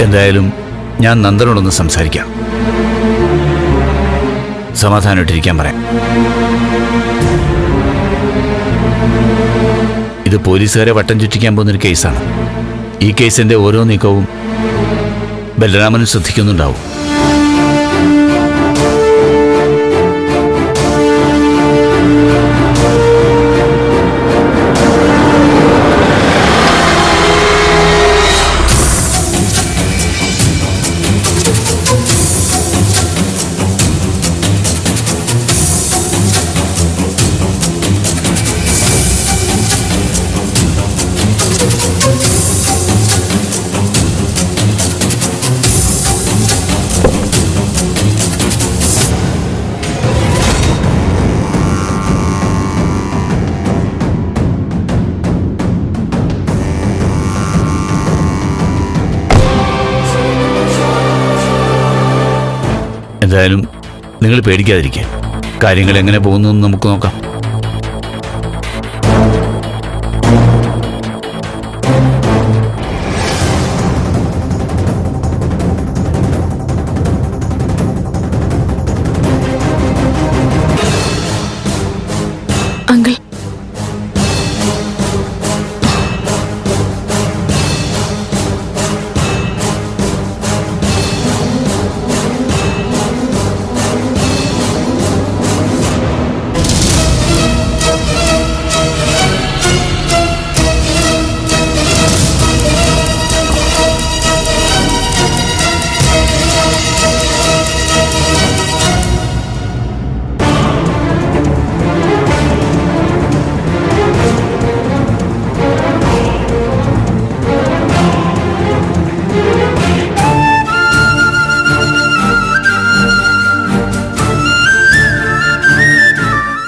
എന്തായാലും ഞാൻ നന്ദനോടൊന്ന് സംസാരിക്കാം. സമാധാനമായിട്ടിരിക്കാൻ പറയാം. ഇത് പോലീസുകാരെ വട്ടം ചുറ്റിക്കാൻ പോകുന്നൊരു കേസാണ്. ഈ കേസിന്റെ ഓരോ നീക്കവും ബലരാമനും ശ്രദ്ധിക്കുന്നുണ്ടാവും. എന്തായാലും നിങ്ങൾ പേടിക്കാതിരിക്കുക കാര്യങ്ങൾ എങ്ങനെ പോകുന്നു നമുക്ക് നോക്കാം.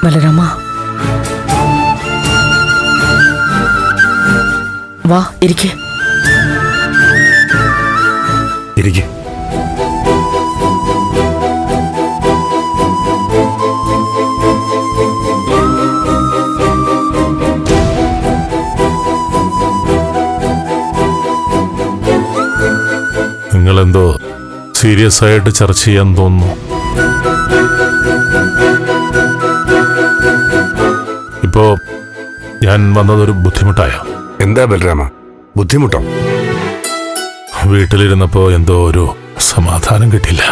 ബലരാമ വാ ഇരിക്കേ. ഇരിക്കേ. നിങ്ങളെന്തോ സീരിയസ് ആയിട്ട് ചർച്ച ചെയ്യാൻ തോന്നുന്നു. ഇപ്പോ ഞാൻ വന്നതൊരു ബുദ്ധിമുട്ടായ. എന്താ ബലരാമ ബുദ്ധിമുട്ടോ? വീട്ടിലിരുന്നപ്പോ എന്തോ ഒരു സമാധാനം കിട്ടില്ല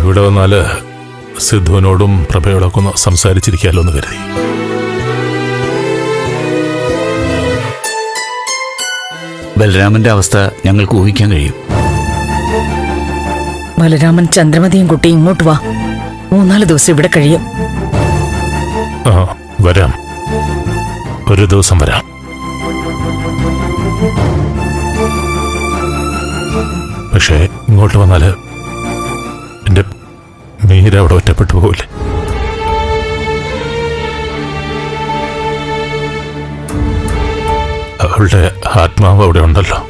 ഇവിടെ വന്നാൽ സിദ്ധുവിനോടും പ്രഭയോടൊക്കെ ഒന്ന് സംസാരിച്ചിരിക്കാലോ എന്ന് കരുതി. ബലരാമന്റെ അവസ്ഥ ഞങ്ങൾക്ക് ഊഹിക്കാൻ കഴിയും. ബലരാമൻ ചന്ദ്രമതിയും കുട്ടി ഇങ്ങോട്ട് വാ. മൂന്നാൽ ദിവസം ഇവിടെ കഴിയും. വരാം. ഒരു ദിവസം വരാം. പക്ഷേ ഇങ്ങോട്ട് വന്നാൽ എന്റെ മീര അവിടെ ഒറ്റപ്പെട്ടു പോകില്ലേ അവളുടെ ആത്മാവ് അവിടെ ഉണ്ടല്ലോ.